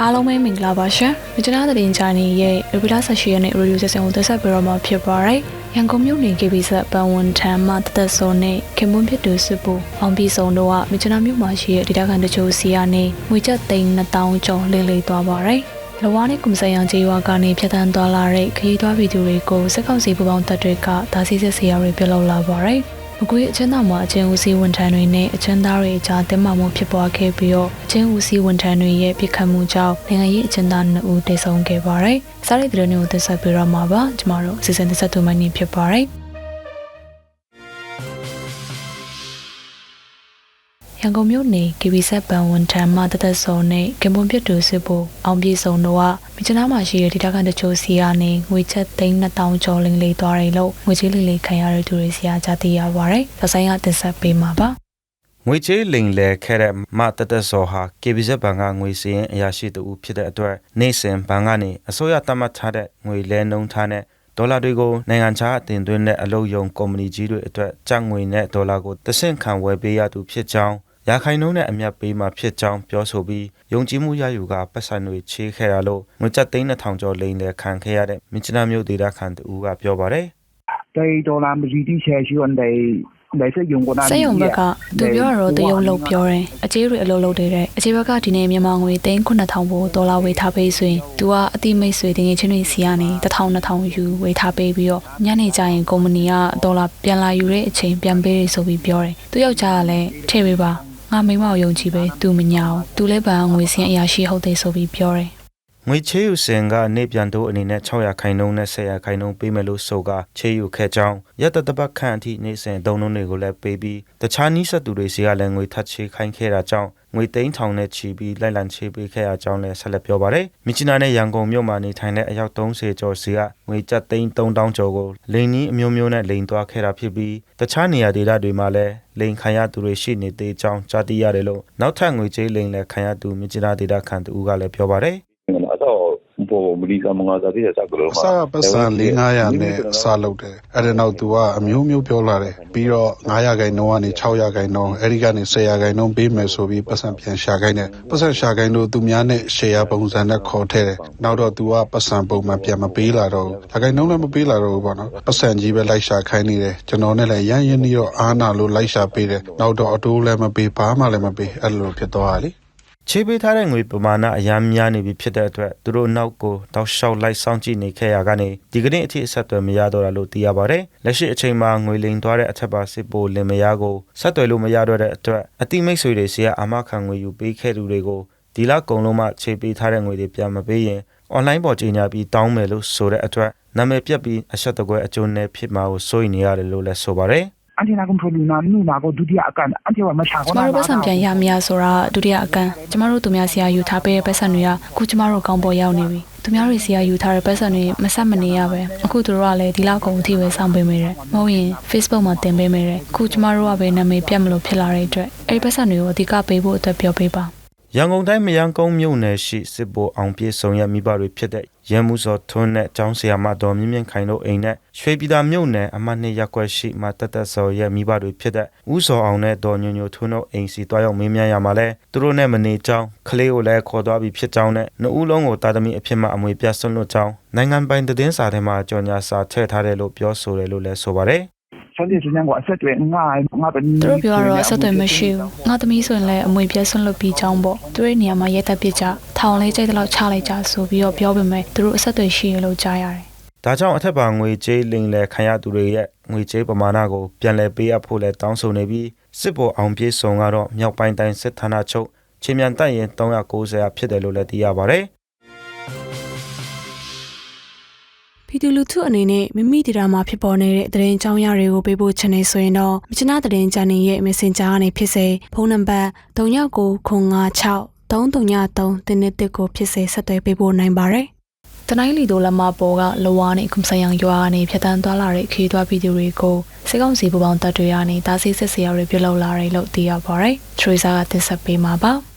အားလုံးပဲမင်္ဂလာပါရှင်။မြကျနာသတင်းချာနေရဲ့လူပီလာဆက်ရှိရတဲ့ radio session ကိုသက်ဆက်ပြီးတော့မှဖြစ်ပါရယ်။ရန်ကုန်မြို့နယ် KB ဆက်ပန်ဝန်ထမ်းမှတသက်စောနဲ့ခင်ပွန်းဖြစ်သူစစ်ပူအောင်ပြည်စုံတို့ကမြကျနာမြို့မှာရှိတဲ့ဒေတာကန်တချို့စီကနေငွေကျပ်သိန်း2000ကျော်လင်းလေးသွားပါရယ်။လဝါနဲ့ကုမစယံကျေးရွာကနေဖြတ်တန်းသွားလာတဲ့ခရီးသွားဗီဒီယိုတွေကိုစက်ကောက်စီပူပေါင်းတပ်တွေကဒါစီစစ်စီယာတွေပြုလုပ်လာပါရယ်။ မကွေးအချင်းသားမှာအချင်းဦးစီးဝန်ထမ်းတွေနဲ့အချင်းသားတွေအကြားတင်းမာမှုဖြစ်ပွားခဲ့ပြီးတော့အချင်းဦးစီးဝန်ထမ်းတွေရဲ့ပြစ်ခတ်မှုကြောင့်နိုင်ငံရေးအချင်းသား2ဦးတေဆုံးခဲ့ပါတယ်။စားရတဲ့တဲ့မျိုးသက်ဆက်ပြီးတော့မှာပါကျမတို့စီစဉ်သက်ဆက်သူမင်းဖြစ်ပါတယ်။ ရန်ကုန်မြို့နယ် KB ဆက်ပန်ဝန်ထမ်းမှတသက်စုံနဲ့ကင်ပွန်ပြတ်တူစစ်ဖို့အောင်ပြေစုံတို့ကမြချနာမှာရှိတဲ့ဒေတာကန်တချို့စီကနေငွေချက်သိန်း2000ကျော်လင်းလေးသွားတယ်လို့ငွေကြေးလေးလေးခံရတဲ့သူတွေစီကကြားသိရပါဗျ။သက်ဆိုင်ကတင်ဆက်ပေးမှာပါ။ငွေချေးလိမ်လဲခဲ့တဲ့မတသက်စောဟာ KBZ ဘဏ်ကငွေစည်းရင်အရာရှိတူဖြစ်တဲ့အတွက်နေစဉ်ဘဏ်ကနေအစိုးရတတ်မှတ်ထားတဲ့ငွေလဲနှုန်းထားနဲ့ဒေါ်လာတွေကိုနိုင်ငံခြားအတင်သွင်းတဲ့အလုပ်ယုံကုမ္ပဏီကြီးတွေအတွက်ကျပ်ငွေနဲ့ဒေါ်လာကိုတဆင့်ခံဝယ်ပေးရသူဖြစ်ကြောင်း ရာခိုင်နှုန်းနဲ့အမျက်ပေးမှဖြစ်ကြောင်းပြောဆိုပြီးယုံကြည်မှုရယူကပတ်စံတွေချေးခဲ့ရလို့ငွေကျပ်သိန်း2000ကျော်လိမ်လဲခံခဲ့ရတဲ့မြင်းချနာမျိုးဒေတာခန်တူကပြောပါတယ်对ဒေါ်လာမရှိတိချေရှိဝန်တွေလက်စယုံကနာစက်ယုံဘက်ကသူပြောရတော့တယုံလောက်ပြောတယ်အကျေးတွေအလုပ်လုပ်နေတဲ့အခြေဘက်ကဒီနေ့မြန်မာငွေ3900ဘို့ဒေါ်လာဝေထားပေးဆိုရင်သူကအတိမိတ်ဆွေတငယ်ချင်းတွေစီကနေ1000 2000ယူဝေထားပေးပြီးတော့ညနေကျရင်ကုမ္ပဏီကဒေါ်လာပြန်လာယူတဲ့အချိန်ပြန်ပေးရဆိုပြီးပြောတယ်သူယောက်ျားကလည်းထည့်ပေးပါ ငါမိမကိုယုံကြည်ပဲသူမညာအောင်သူလည်းဗန်ငွေစင်းအရာရှိဟုတ်တယ်ဆိုပြီးပြောတယ်ငွေချေးယူစင်ကနေပြန်တို့အနေနဲ့600ခိုင်နှုန်းနဲ့1000ခိုင်နှုန်းပေးမယ်လို့ဆိုကချေးယူခဲ့ကြောင်းရက်တတပတ်ခန့်အထိနေစဉ်သုံးနှုန်းတွေကိုလည်းပေးပြီးတခြားနီးစပ်သူတွေစီကလည်းငွေထပ်ချေးခိုင်းခဲ့တာကြောင့် ငွေသိန်းထောင်နဲ့ချီပြီးလိုက်လံချေးပေးခဲ့ရကြောင်းလည်းဆက်လက်ပြောပါတယ်။မြချနာနဲ့ရန်ကုန်မြို့မှာနေထိုင်တဲ့အယောက်30ကျော်စီကငွေကျပ်သိန်း3000ကျော်ကိုလိန်နီးအမျိုးမျိုးနဲ့လိန်သွားခဲ့တာဖြစ်ပြီးတခြားနေရာဒေသတွေမှာလည်းလိန်ခံရသူတွေရှိနေသေးကြောင်းကြားသိရတယ်လို့နောက်ထပ်ငွေကြေးလိန်လည်းခံရသူမြချနာဒေသခံတူကလည်းပြောပါတယ်။အဲ့တော့ ဘောမလီကမငါစားပြည့်စက်ကလို့အစကပတ်စံ400နဲ့စလုပ်တယ်အဲ့ဒါနောက် तू ကအမျိုးမျိုးပြောလာတယ်ပြီးတော့900ခိုင်နှုန်းကနေ600ခိုင်နှုန်းအဲ့ဒီကနေ1000ခိုင်နှုန်းပေးမယ်ဆိုပြီးပတ်စံပြန်ရှာခိုင်းတယ်ပတ်စံရှာခိုင်းလို့သူများနဲ့ share ပုံစံနဲ့ခေါ်ထည့်တယ်နောက်တော့ तू ကပတ်စံပုံမှန်ပြန်မပေးလာတော့ဘူးခိုင်နှုန်းလည်းမပေးလာတော့ဘူးပေါ့နော်ပတ်စံကြီးပဲလိုက်ရှာခိုင်းနေတယ်ကျွန်တော်နဲ့လည်းရမ်းရင်းပြီးတော့အားနာလို့လိုက်ရှာပေးတယ်နောက်တော့အတိုးလည်းမပေးဘာမှလည်းမပေးအဲ့လိုဖြစ်သွားတာလေ ချေးပေးထားတဲ့ငွေပမာဏအများများနေပြီဖြစ်တဲ့အတွက်သူတို့နောက်ကိုတောက်လျှောက်လိုက်ဆောင်ကြည့်နေခဲ့ရကနေဒီကနေ့အထိအဆက်အသွယ်မရတော့တာလို့သိရပါတယ်။လက်ရှိအချိန်မှာငွေလိမ်သွားတဲ့အထက်ပါစစ်ပိုလင်မယားကိုဆက်သွယ်လို့မရတော့တဲ့အတွက်အတိမိတ်ဆွေတွေစီကအာမခံငွေယူပေးခဲ့သူတွေကိုဒီလကုံလုံးမှချေးပေးထားတဲ့ငွေတွေပြန်မပေးရင်အွန်လိုင်းပေါ်ကြီးညာပြီးတောင်းမယ်လို့ဆိုတဲ့အတွက်နာမည်ပြက်ပြီးအဆက်တကွဲအကျိုးနဲ့ဖြစ်မှာကိုစိုးရိမ်နေရတယ်လို့လည်းဆိုပါတယ်။ အန်တီနာကွန်ပရိုနာနူနာကိုဒုတိယအကန်အန်တီဝမရှာကျကောမတို့ပတ်စံပြန်ရမရဆိုတာဒုတိယအကန့်ကျမတို့သူများစီကယူထားပေးတဲ့ပတ်စံတွေကအခုကျမတို့ကောင်းပေါ်ရောက်နေပြီသူများတွေစီကယူထားတဲ့ပတ်စံတွေမဆက်မနေရပဲအခုသူတို့ကလည်းဒီလောက်ကုန်အထိပဲစောင့်ပေးမိတယ်မဟုတ်ရင် Facebook မှာတင်ပေးမိတယ်အခုကျမတို့ကပဲနာမည်ပြတ်မလို့ဖြစ်လာတဲ့အတွက်အဲ့ဒီပတ်စံတွေကိုအဓိကပေးဖို့အတွက်ပြောပေးပါ ရန်ကုန်တိုင်းမယန်းကုန်းမြို့နယ်ရှိစစ်ဘောအောင်ပြေဆောင်ရမိဘတွေဖြစ်တဲ့ရန်မှုစောထွန်းနဲ့ကျောင်းဆရာမတော်မြင့်မြင့်ခိုင်တို့အိမ်နဲ့ရွှေပြည်သာမြို့နယ်အမှတ်နှစ်ရပ်ကွက်ရှိမှတက်တက်စောရဲ့မိဘတွေဖြစ်တဲ့ဦးစောအောင်နဲ့တော်ညိုညိုထွန်းတို့အိမ်စီတွားရောက်မေးမြန်းရမှာလဲသူတို့နဲ့မနေကြောင်းကလေးကိုလည်းခေါ်သွားပြီးဖြစ်ကြောင်းနဲ့နှစ်ဦးလုံးကိုတာသမီအဖြစ်မှအမွေပြတ်ဆွလွတ်ကြောင်းနိုင်ငံပိုင်သတင်းစာထဲမှာကြော်ညာစာထည့်ထားတယ်လို့ပြောဆိုတယ်လို့လည်းဆိုပါတယ် ဆန်ဒီစညံကိုအဆက်တွေငါငါပန်သူတို့ပြောတော့အဆက်အသွယ်မရှိဘူးငါသမီးဆိုရင်လည်းအမွေပြတ်ဆွန့်လွတ်ပြီးကြောင်းပေါ့သူတို့နေရာမှာရဲတပ်ပစ်ကြထောင်လေးကြိတ်တလောက်ချလိုက်ကြဆိုပြီးတော့ပြောပေမဲ့သူတို့အဆက်အသွယ်ရှိရလို့ကြားရတယ်ဒါကြောင့်အထက်ပါငွေကြေးလိမ်လည်ခံရသူတွေရဲ့ငွေကြေးပမာဏကိုပြန်လည်ပေးအပ်ဖို့လဲတောင်းဆိုနေပြီးစစ်ဘောအောင်ပြေဆောင်ကတော့မြောက်ပိုင်းတိုင်းစစ်ဌာနချုပ်ချင်းမြန်တပ်ရင်390ရာဖြစ်တယ်လို့လည်းသိရပါတ ပြည်သူလူထုအနေနဲ့မိမိဒေတာမှာဖြစ်ပေါ်နေတဲ့သတင်းအကြောင်းအရာတွေကိုပေးပို့ချင်နေဆိုရင်တော့မြချနာသတင်းချန်နယ်ရဲ့ Messenger ကနေဖြစ်စေဖုန်းနံပါတ်3996 333တင်းနဲ့တစ်ကိုဖြစ်စေဆက်သွယ်ပေးပို့နိုင်ပါတယ်။တနိုင်းလီတို့လမပေါ်ကလဝါနဲ့ကွန်ဆိုင်ယံရွာကနေဖြတ်တန်းသွားလာတဲ့ခရီးသွားဗီဒီယိုတွေကိုစေကောင်းစီပူပေါင်းတပ်တွေကနေတားဆီးစစ်ဆေးရတွေပြုလုပ်လာတယ်လို့သိရပါတယ်။ထရီဆာကတင်ဆက်ပေးမှာပါ။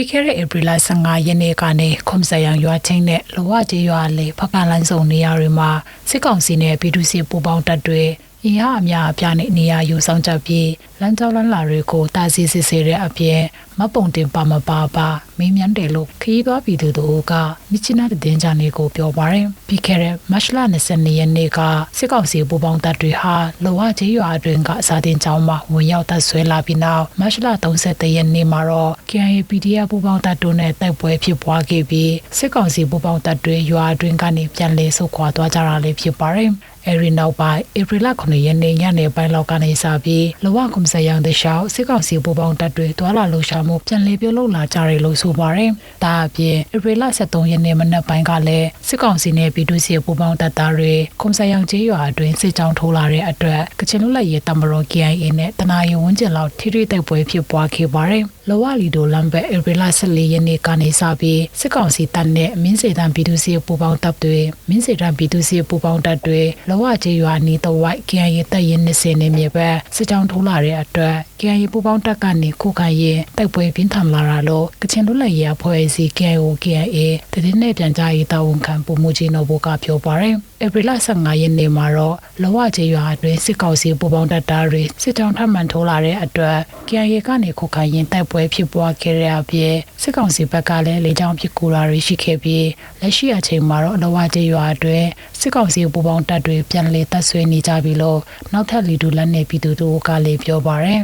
ပြီးခဲ့တဲ့ဧပြီလ15ရက်နေ့ကနေခွန်ဆယံရွာချင်းနဲ့လောဝကျေးရွာလေဖက်ကန်လိုင်းစုံနေရာတွေမှာစစ်ကောင်စီနဲ့ပြည်သူ့စစ်ပူးပေါင်းတပ်တွေအင်အားအများအပြားနဲ့နေရာယူဆောင်ကြပြီးလမ်းကြောင်းလမ်းလာတွေကိုတာစီစစ်ဆေးတဲ့အပြင် မပုံတင်ပါမပါပါမင်းမြန်းတယ်လို့ခရီးသွားပြည်သူတို့ကမြစ်ချနာတဲ့တင်ကြနေကိုပြောပါတယ်ပြီးခဲ့တဲ့မတ်လ22ရက်နေ့ကစစ်ကောင်စီပူပေါင်းတပ်တွေဟာလောဝကျေးရွာအတွင်းကစာတင်ကျောင်းမှာဝင်ရောက်တပ်ဆွဲလာပြီးနောက်မတ်လ30ရက်နေ့မှာတော့ KIA PDF ပူပေါင်းတပ်တို့နဲ့တိုက်ပွဲဖြစ်ပွားခဲ့ပြီးစစ်ကောင်စီပူပေါင်းတပ်တွေရွာအတွင်းကနေပြန်လည်ဆုတ်ခွာသွားကြတာလည်းဖြစ်ပါတယ်အဲဒီနောက်ပိုင်းဧပြီလ9ရက်နေ့ညနေပိုင်းလောက်ကနေစပြီးလဝကွန်ဆယ်ရန်တရှောက်စစ်ကောင်စီပူပေါင်းတပ်တွေတွာလာလှူရှာမှုပြန်လည်ပြုလုပ်လာကြတယ်လို့ဆိုပါတယ်။ဒါအပြင်ဧပြီလ23ရက်နေ့မနက်ပိုင်းကလည်းစစ်ကောင်စီနဲ့ပြည်သူ့စစ်ပူပေါင်းတပ်သားတွေကွန်ဆယ်ရန်ကျေးရွာအတွင်းစစ်ကြောင်းထိုးလာတဲ့အတွက်ကချင်လွတ်လပ်ရေးတမတော် KIA နဲ့တနာရီဝန်းကျင်လောက်ထိထိတိုက်ပွဲဖြစ်ပွားခဲ့ပါတယ်။ လောဝလီဒိုလမ်ဘက်ဧပြီလ14ရက်နေ့ကနေစပြီးစစ်ကောင်စီတပ်နဲ့မင်းစေတံပြည်သူ့စစ်ပူပေါင်းတပ်တွေမင်းစေတံပြည်သူ့စစ်ပူပေါင်းတပ်တွေလောဝကျေးရွာနီးတဝိုက် KIA တပ်ရင်း20နေမြေပဲစစ်ကြောင်းထိုးလာတဲ့အတွက် KIA ပူပေါင်းတပ်ကနေခုခံရင်တိုက်ပွဲပြင်းထန်လာတာလို့ကချင်လွတ်လပ်ရေးအဖွဲ့အစည်း KIO KIA တည်င်းနဲ့ပြန်ကြားရေးတာဝန်ခံပုံမှုကြီးနော်ဘကပြောပါတယ်ဧပြီလ15ရက်နေ့မှာတော့လောဝကျေးရွာအတွင်းစစ်ကောင်စီပူပေါင်းတပ်သားတွေစစ်တောင်းထမှန်ထိုးလာတဲ့အတွက် KIA ကနေခုခံရင်တိုက်ပွဲဖြစ်ပွားခဲ့တဲ့အပြင်စစ်ကောင်စီဘက်ကလည်းလေကြောင်းပစ်ကူတာတွေရှိခဲ့ပြီးလက်ရှိအချိန်မှာတော့လောဝကျေးရွာအတွင်းစစ်ကောင်စီပူပေါင်းတပ်တွေပြန်လည်တပ်ဆွဲနေကြပြီလို့နောက်ထပ်လီဒူလက်နေပြည်သူတို့ကလည်းပြောပါတယ်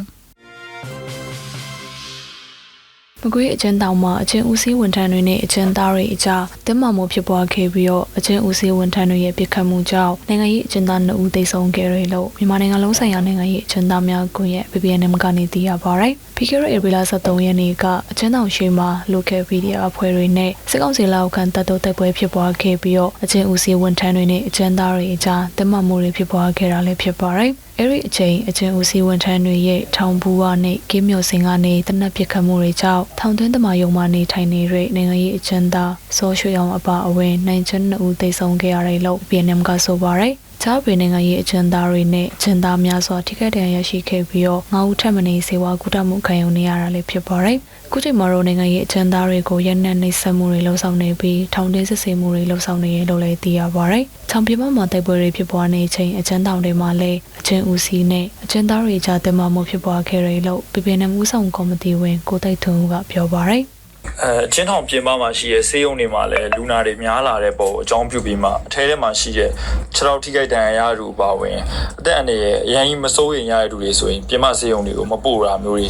မကွေးအကျဉ်းတောင်မှာအကျဉ်းဦးစီးဝန်ထမ်းတွေနဲ့အကျဉ်းသားတွေအကြားတင်းမာမှုဖြစ်ပွားခဲ့ပြီးတော့အကျဉ်းဦးစီးဝန်ထမ်းတွေရဲ့ပြစ်ခတ်မှုကြောင့်နိုင်ငံရေးအကျဉ်းသား2ဦးသေဆုံးခဲ့တယ်လို့မြန်မာနိုင်ငံလုံးဆိုင်ရာနိုင်ငံရေးအကျဉ်းသားများကွန်ရက် PPNM ကနေသိရပါဗျ။ပြီးခဲ့တဲ့ဧပြီလ23ရက်နေ့ကအကျဉ်းတောင်ရှိမှာ local media အဖွဲ့တွေနဲ့စစ်ကောင်စီလက်အောက်ခံတပ်တို့တိုက်ပွဲဖြစ်ပွားခဲ့ပြီးတော့အကျဉ်းဦးစီးဝန်ထမ်းတွေနဲ့အကျဉ်းသားတွေအကြားတင်းမာမှုတွေဖြစ်ပွားခဲ့တာလည်းဖြစ်ပါတယ်။ အဲ့ဒီအချိန်အချင်းဦးစီးဝန်ထမ်းတွေရဲ့ထောင်ဘူးဝနဲ့ကင်းမြို့စင်ကနေတနက်ပစ်ခတ်မှုတွေကြောင့်ထောင်သွင်းတမယုံမှနေထိုင်နေတဲ့နိုင်ငံရေးအကျဉ်းသားစောရွှေအောင်အပါအဝင်နိုင်ချင်နှစ်ဦးသေဆုံးခဲ့ရတယ်လို့ PNM ကဆိုပါရယ် ချားပင်နိုင်ငံရေးအကျဉ်းသားတွေနဲ့အကျဉ်းသားများစွာထိခိုက်ဒဏ်ရာရရှိခဲ့ပြီးတော့ငါးဦးထပ်မနေစေဝါကုသမှုခံယူနေရတာလည်းဖြစ်ပါတယ်။ခုချိန်မှာတော့နိုင်ငံရေးအကျဉ်းသားတွေကိုရက်နက်နှိပ်စက်မှုတွေလှုံ့ဆော်နေပြီးထောင်တင်းစစ်ဆေးမှုတွေလှုံ့ဆော်နေရလို့လည်းသိရပါတယ်။ထောင်ပြမမှာတိုက်ပွဲတွေဖြစ်ပွားနေချိန်အကျဉ်းတောင်တွေမှာလည်းအကျဉ်းဦးစီးနဲ့အကျဉ်းသားတွေကြားတင်မာမှုဖြစ်ပွားခဲ့တယ်လို့ PPN ဦးဆောင်ကော်မတီဝင်ကိုတိုက်ထွန်းဦးကပြောပါတယ်။ အဲအချင်းထောင်ပြင်ပမှာရှိတဲ့ဆေးရုံတွေမှာလည်းလူနာတွေများလာတဲ့ပုံအကြောင်းပြုပြီးမှအထဲထဲမှာရှိတဲ့ခြေထောက်ထိခိုက်ဒဏ်ရာရသူပါဝင်အသက်အန္တရာယ်အရင်ကြီးမစိုးရင်ရတဲ့သူတွေဆိုရင်ပြင်ပဆေးရုံတွေကိုမပို့တာမျိုးတွေ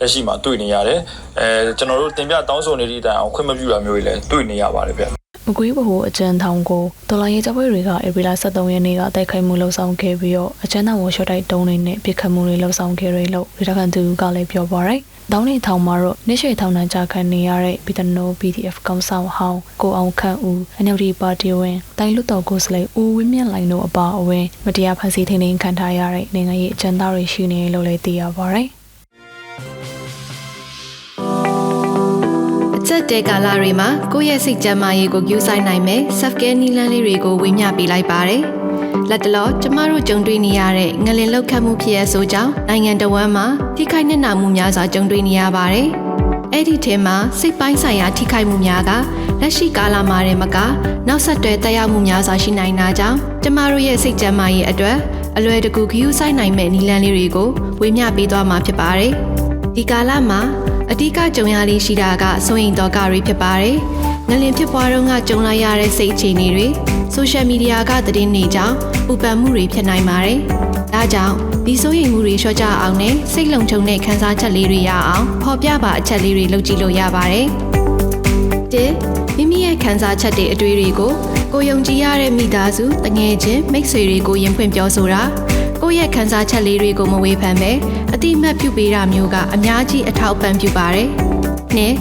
လက်ရှိမှာတွေ့နေရတယ်အဲကျွန်တော်တို့တင်ပြတောင်းဆိုနေတဲ့အတိုင်းအောင်ခွင့်မပြုတာမျိုးတွေလည်းတွေ့နေရပါတယ်ဗျမကွေးဘဟုအကျဉ်းထောင်ကိုဒေါ်လာရေးတပ်ဖွဲ့တွေကဧပြီလ23ရက်နေ့ကတိုက်ခိုက်မှုလှုံ့ဆော်ခဲ့ပြီးတော့အကျဉ်းထောင်ကိုရှော့တိုက်တုံးတွေနဲ့ပစ်ခတ်မှုတွေလှုံ့ဆော်ခဲ့တယ်လို့ဒေသခံသူကလည်းပြောပါရယ်။ တောင်းနေထောင်မှာတော့နေရှိထောင်နှံကြခံနေရတဲ့ပြည်ထနို PDF ကောင်ဆောင်ဟောင်းကိုအောင်ခန့်ဦး NLD ပါတီဝင်တိုင်းလွတ်တော်ကိုယ်စားလှယ်ဦးဝင်းမြင့်လိုင်တို့အပါအဝင်မတရားဖန်ဆီးထိန်းသိမ်းခံထားရတဲ့နိုင်ငံရေးအကျဉ်းသားတွေရှိနေလို့လည်းသိရပါရယ်။အချက်တဲကာလတွေမှာကိုယ့်ရဲ့စိတ်ကြမ်းမာရေးကိုကြိုးဆိုင်နိုင်မယ် self care နည်းလမ်းလေးတွေကိုဝေမျှပေးလိုက်ပါတယ်။ လက်တလောကျမတို့ကြုံတွေ့နေရတဲ့ငလင်လောက်ခတ်မှုဖြစ်ရဆိုကြောင်းနိုင်ငံတော်ဝန်မှာထိခိုက်နစ်နာမှုများစွာကြုံတွေ့နေရပါတယ်။အဲ့ဒီထဲမှာစိတ်ပိုင်းဆိုင်ရာထိခိုက်မှုများကလက်ရှိကာလမှာတည်းမကနောက်ဆက်တွဲတက်ရောက်မှုများစွာရှိနိုင်တာကြောင့်ကျမတို့ရဲ့စိတ်ကြမ်းမာရေးအတွက်အလွယ်တကူဂရုစိုက်နိုင်မဲ့နည်းလမ်းလေးတွေကိုဝေမျှပေးသွားမှာဖြစ်ပါတယ်။ဒီကာလမှာအဓိကကြုံရလေးရှိတာကစိုးရင်တော့ကတွေဖြစ်ပါတယ်။ ငလင်ဖြစ်ပွားတော့ကကြုံလိုက်ရတဲ့စိတ်အခြေအနေတွေဆိုရှယ်မီဒီယာကသတင်းတွေကြောင့်ပူပန်မှုတွေဖြစ်နိုင်ပါတယ်။ဒါကြောင့်ဒီစိုးရိမ်မှုတွေလျှော့ချအောင်နဲ့စိတ်လုံခြုံတဲ့ခံစားချက်လေးတွေရအောင်ဖော်ပြပါအချက်လေးတွေလုပ်ကြည့်လို့ရပါတယ်။တစ်မိမိရဲ့ခံစားချက်တွေအတွေ့တွေကိုကိုယုံကြည်ရတဲ့မိသားစုတငယ်ချင်းမိတ်ဆွေတွေကိုရင်ဖွင့်ပြောဆိုတာကိုယ့်ရဲ့ခံစားချက်လေးတွေကိုမဝေဖန်ပဲအတိအမှတ်ပြုပေးတာမျိုးကအများကြီးအထောက်ပံ့ပြုပါတယ်။နှစ်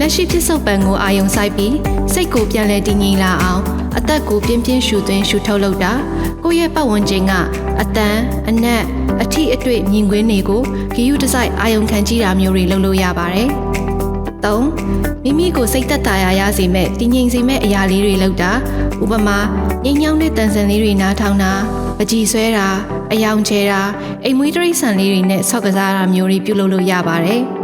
လက်ရှိဖြစ်စုပ်ပံကိုအာယုံဆိုင်ပြီးစိတ်ကိုပြန်လဲတည်ငြိမ်လာအောင်အသက်ကိုပြင်းပြင်းရှူသွင်းရှူထုတ်လုပ်တာကိုယ့်ရဲ့ပတ်ဝန်းကျင်ကအတန်အနက်အထီအတွေ့မြင်ကွင်းတွေကိုဂီယူဒီဇိုင်းအာယုံခံကြည့်တာမျိုးတွေလုပ်လို့ရပါတယ်။၃မိမိကိုစိတ်သက်သာရာရစေမဲ့တည်ငြိမ်စေမဲ့အရာလေးတွေလုပ်တာဥပမာငြိမ်ညောင်းတဲ့တန်စံလေးတွေနားထောင်တာပကြီးဆွဲတာအယောင်ချဲတာအိမ်မွေးတရိတ်ဆန်လေးတွေနဲ့ဆော့ကစားတာမျိုးတွေပြုလုပ်လို့ရပါတယ်။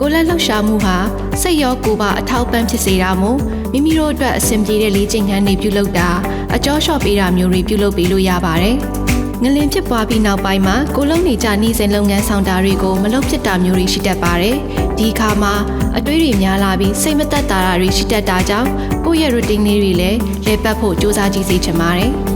ကိုယ်လက်လှုပ်ရှားမှုဟာစိတ်ရောကိုယ်ပါအထောက်ပံ့ဖြစ်စေတာမို့မိမိတို့အတွက်အဆင်ပြေတဲ့လေ့ကျင့်ခန်းတွေပြုလုပ်တာအကျော်လျှော့ပေးတာမျိုးတွေပြုလုပ်ပေးလို့ရပါတယ်။ငလင်ဖြစ်ပွားပြီးနောက်ပိုင်းမှာကိုလုံးနေကြနှီးစင်လုပ်ငန်းဆောင်တာတွေကိုမလုပ်ဖြစ်တာမျိုးတွေရှိတတ်ပါတယ်။ဒီအခါမှာအတွေးတွေများလာပြီးစိတ်မသက်သာတာတွေရှိတတ်တာကြောင့်ကိုယ့်ရဲ့ routine လေးတွေလည်းလဲပတ်ဖို့စူးစမ်းကြည့်စေချင်ပါတယ်။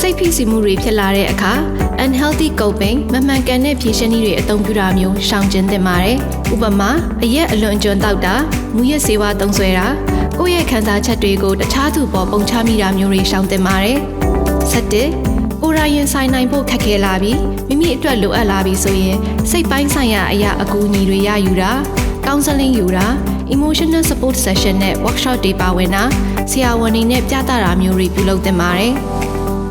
စိတ်ဖိစီးမှုတွေဖြစ်လာတဲ့အခါ unhealthy coping မမှန်ကန်တဲ့ဖြေရှင်းနည်းတွေအသုံးပြုတာမျိုးရှောင်ကျဉ်သင့်ပါတယ်။ဥပမာအရက်အလွန်အကျွံတောက်တာ၊မူရက်ဆေးဝါးသုံးစွဲတာကိုယ့်ရဲ့ခံစားချက်တွေကိုတခြားသူပေါ်ပုံချမိတာမျိုးတွေရှောင်သင့်ပါတယ်။7ကိုယ်တိုင်ရင်ဆိုင်နိုင်ဖို့ခက်ခဲလာပြီးမိမိအတွက်လိုအပ်လာပြီးဆိုရင်စိတ်ပိုင်းဆိုင်ရာအရာအကူအညီတွေရယူတာ၊ကောင်ဆယ်လင်းယူတာ emotional support session နဲ့ workshop တွေပါဝင်တာဆရာဝန်တွေနဲ့ပြသတာမျိုးတွေပြုလုပ်သင့်ပါတယ်။